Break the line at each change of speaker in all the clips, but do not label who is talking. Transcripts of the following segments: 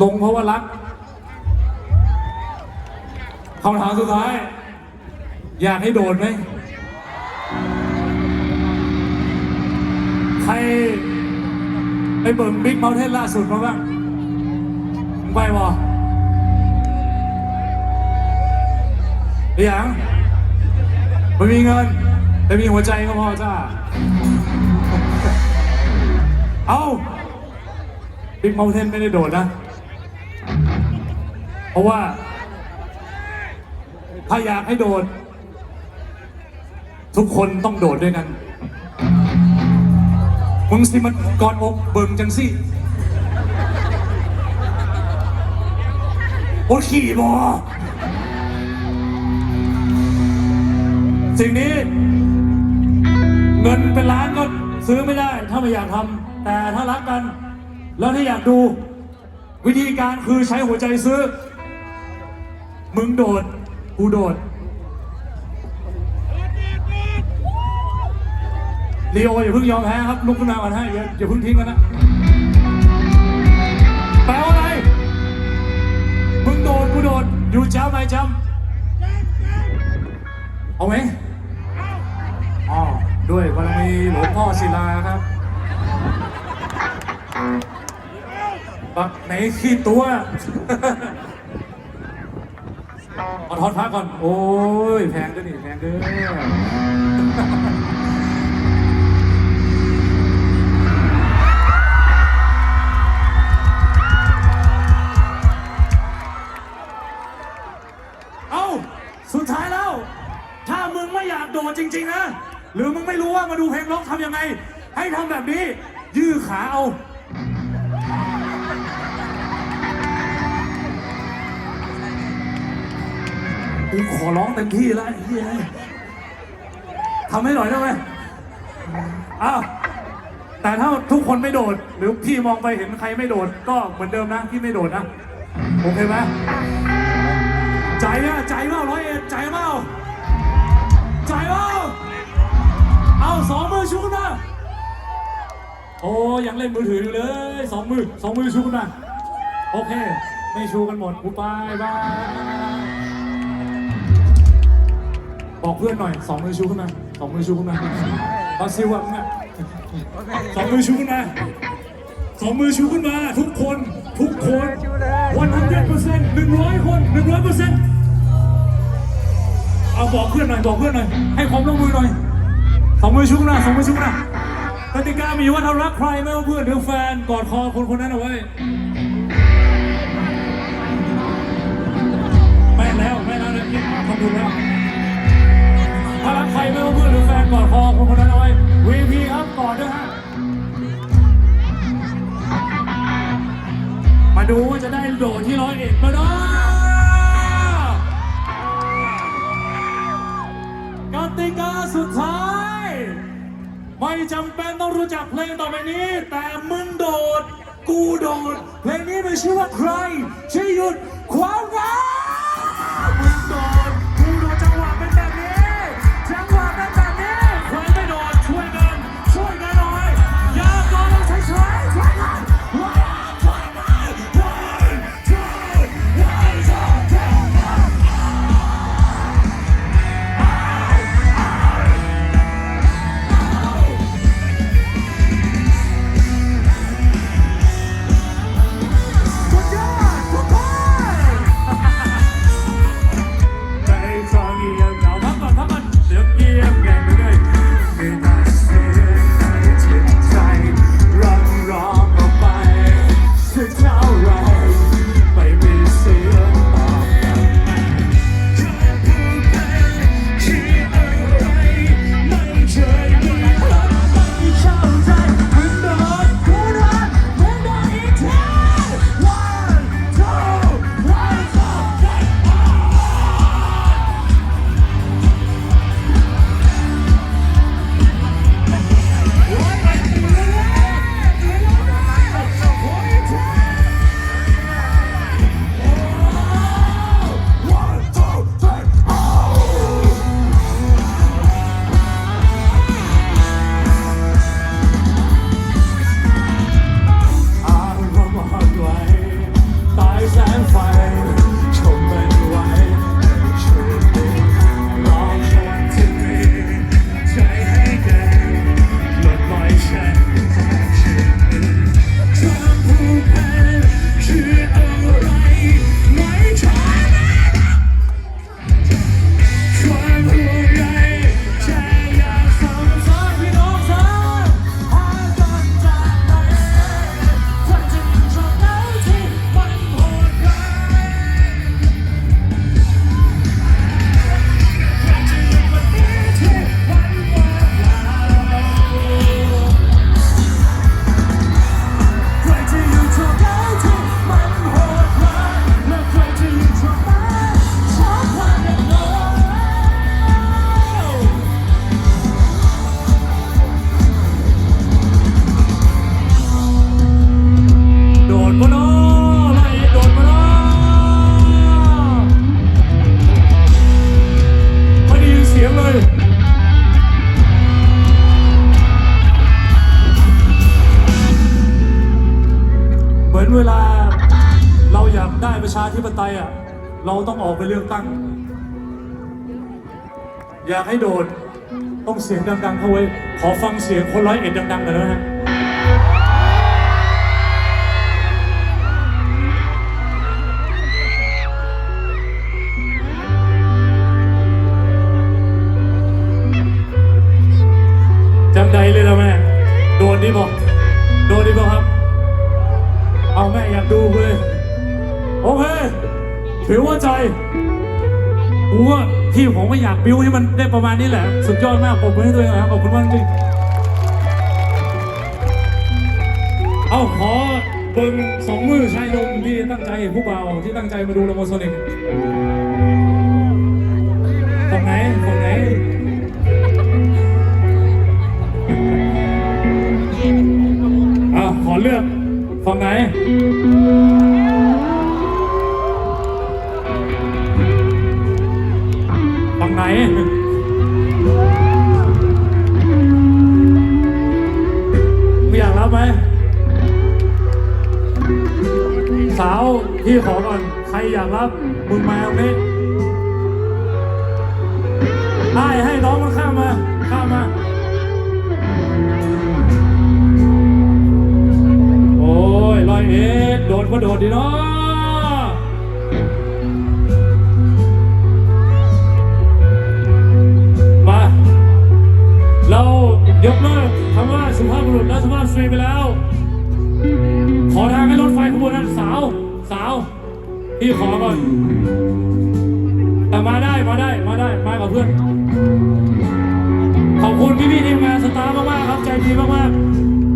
ลงเพราะว่ารักคำถามสุดท้าย อยากให้โดดไหม ใคร ไปเบิ่งบิ๊กเม t เทนล่าสุดมาบ้างไปบ่หรือยังไม่มีเงิน แต่มีหัวใจก็พอจ้า เอาบิ๊กเม t เทนไม่ได้โดดนะ เพราะว่า ถ้าอยากให้โดด ทุกคนต้องโดดด้วยกันมึงสิมันกอดอกเบิ่งจังสิโอ้ขี่บอสิ่งนี้ เงินเป็นล้านก็ซื้อไม่ได้ ถ้าไม่อยากทำแต่ถ้ารักกัน แล้วถ้าอยากดู วิธีการคือใช้หัวใจซื้อ มึงโดด กูโดดลีโออย่าเพิ่งยอมแพ้ครับลุกขึ้นมาก่อนให้อย่าอย่าเพิ่งทิ้งกันนะแปลว่าอะไร มึงโดดกูโดด อยู่จ้ำไหมจำเอาไหมอ๋อด้วยบารมีหลวงพ่อศิลาครับปักไหนขี้ตัว อทอนพักก่อน โอ้ย แพงด้วยนี่แพงด้วยเอ้า สุดท้ายแล้ว ถ้ามึงไม่อยากโดดจริง ๆ นะ หรือมึงไม่รู้ว่ามาดูเพลงร็อกทำยังไง ให้ทำแบบนี้ ยื้อขาเอา กูขอร้องเต็มที่แล้วไอ้เหี้ยทำให้หน่อยได้ไหมอ้าวแต่ถ้าทุกคนไม่โดด หรือพี่มองไปเห็นใครไม่โดด ก็เหมือนเดิมนะพี่ไม่โดดนะโอเคไหมใจอะใจเปล่าร้อยเอ็ดใจเปล่าใจเปล่าเอาสองมือชูขึ้นมาโอ้ยังเล่นมือถืออยู่เลยสองมือสองมือชูขึ้นมาโอเค ไม่ชูกันหมดกูไปบาย บอกเพื่อนหน่อยสองมือชูขึ้นมาสองมือชูขึ้นมาบาซิลอะมึงอะสองมือชูขึ้นมาสองมือชูขึ้นมาทุกคนทุกคนวันทันเจ็ดเปอร์เซ็นต์หนึ่งร้อยคนหนึ่งร้อยเปอร์เซ็นต์เอาบอกเพื่อนหน่อยบอกเพื่อนหน่อยให้ความร่วมมือหน่อยสองมือชุกนะสองมือชุกนะกติกามีว่าถ้ารักใครไม่ว่าเพื่อนหรือแฟนกอดคอคนคนนั้นเอาไว้แม่นแล้วแม่นแล้วเนี่ยขอบคุณแล้ว ถ้ารักใครไม่ว่าเพื่อนหรือแฟนกอดคอคนคนนั้นเอาไว้วีพีครับกอดด้วยฮะ มาดูว่าจะได้โดดที่ร้อยเอ็ดมาเนาะกติกาสุดท้าย ไม่จำเป็นต้องรู้จักเพลงต่อไปนี้ แต่มึงโดด กูโดด เพลงนี้มีชื่อว่าใครช่วยหยุดความงา ต้องออกไปเลือกตั้ง อยากให้โดดต้องเสียงดังๆเข้าไว้ ขอฟังเสียงคนร้อยเอ็ดดังๆหน่อยนะฮะ บิ้วให้มันได้ประมาณนี้แหละ สุดยอดมากผมให้ตัวเองนะครับขอบคุณมากจริงเอาขอเบิ่งสองมือชายหนุ่มที่ตั้งใจผู้เบาที่ตั้งใจมาดูลโมโซนิกฝั่งไหนฝั่งไหนอะขอเลือกฝั่งไหน นไม่อยากรับไหม สาวพี่ขอก่อน ใครอยากรับมึงมาตรงนี้ให้ให้น้องมันข้ามมา ข้ามมาโอ้ยลอยเอ็ดโดดก็โดดดีเนาะ พี่ขอก่อนแต่มาได้มาได้มาได้มากับเพื่อน ขอบคุณพี่พี่ทีมงานสตาร์มากๆครับใจดีมาก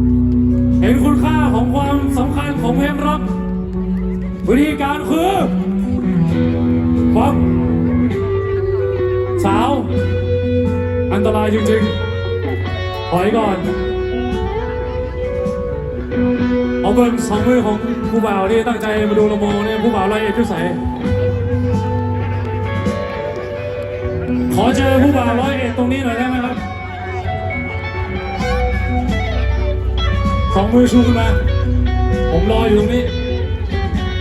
ๆ เห็นคุณค่าของความสำคัญของเพลงร็อกวิธีการคือป๊อปสาว อันตรายจริงๆถอยก่อน เอาเบิ้งสองมือของ ผู้บ่าวที่ตั้งใจมาดูละโมเนี่ยผู้บ่าวไรเอ็ดชุดใสขอเจอผู้บ่าวร้อยเอ็ดตรงนี้หน่อยได้ไหมครับสองมือชูขึ้นมา ผมรออยู่ตรงนี้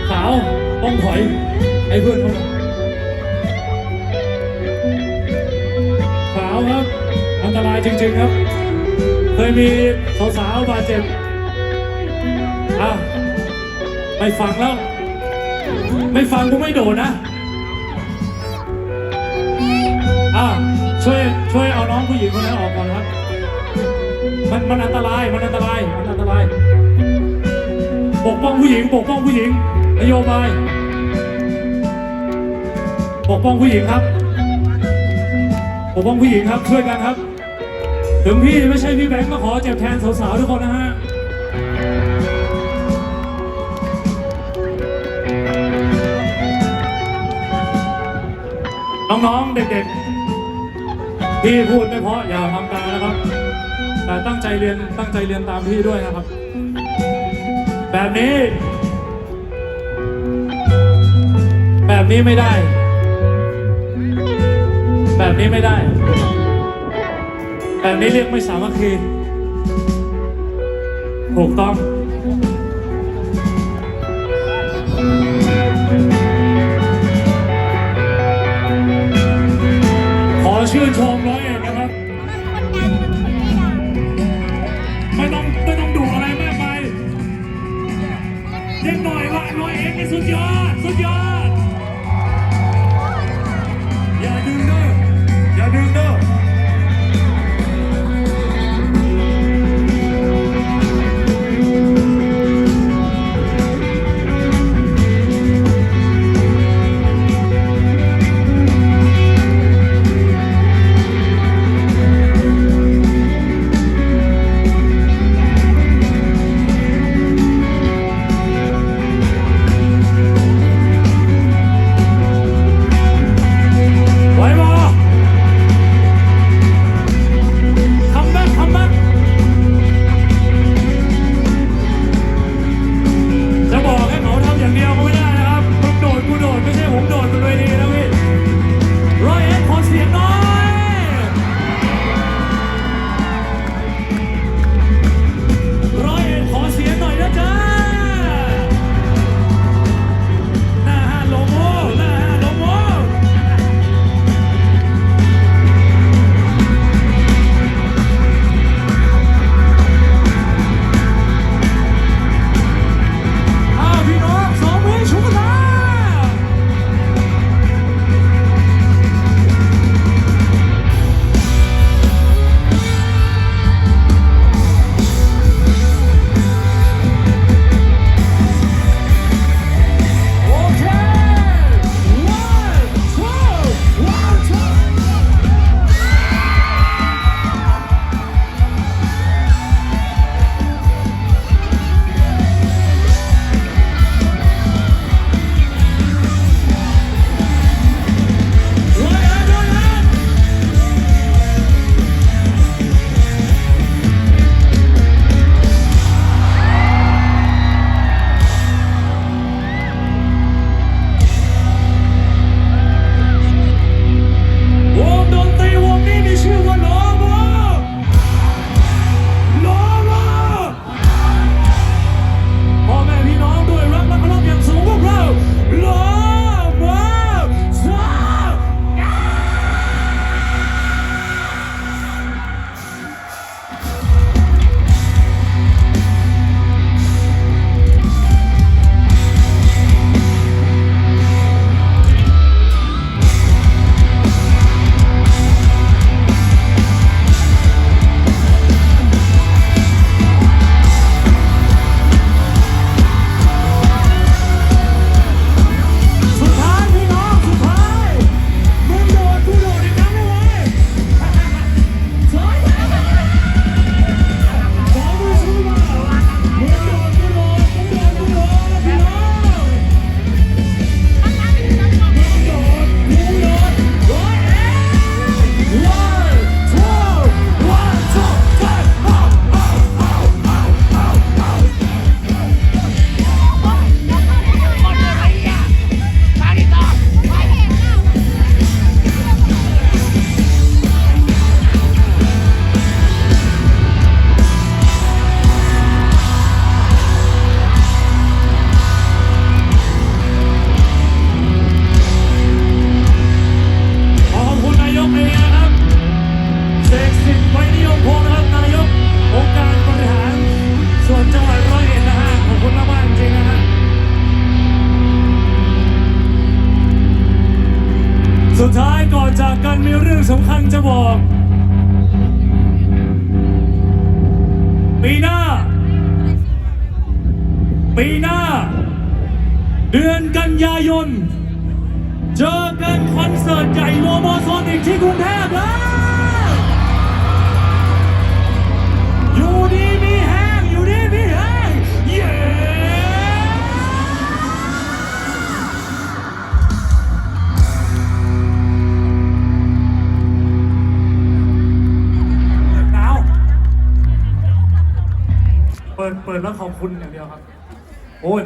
ขาวต้องถอยให้เพื่อนเขาขาวครับ อันตรายจริงๆครับ เคยมีสาวๆบาดเจ็บ อะ ไม่ฟังแล้ว ไม่ฟังกูไม่โดดนะอะช่วยช่วยเอาน้องผู้หญิงคนนั้นออกก่อนครับ มันมันอันตรายมันอันตรายมันอันตราย ปกป้องผู้หญิง ปกป้องผู้หญิง นโยบาย ปกป้องผู้หญิงครับ ปกป้องผู้หญิงครับช่วยกันครับ ถึงพี่ไม่ใช่พี่แบงค์ก็ขอเจ็บแทนสาวๆทุกคนนะฮะ น้องๆเด็กๆพี่พูดไม่เพราะอย่าทำตามนะครับ แต่ตั้งใจเรียนตั้งใจเรียนตามพี่ด้วยนะครับ แบบนี้ แบบนี้ไม่ได้ แบบนี้ไม่ได้ แบบนี้เรียกไม่สามัคคีถูกต้อง ชื่นชมร้อย เจอกันคอนเสิร์ตใหญ่โลโมโซนิกที่กรุงเทพแล้ว อยู่ดีมีแห้งอยู่ดีมีแห้งเย้หนาวเปิดเปิดแล้วขอบคุณอย่างเดียวครับ โอ้ย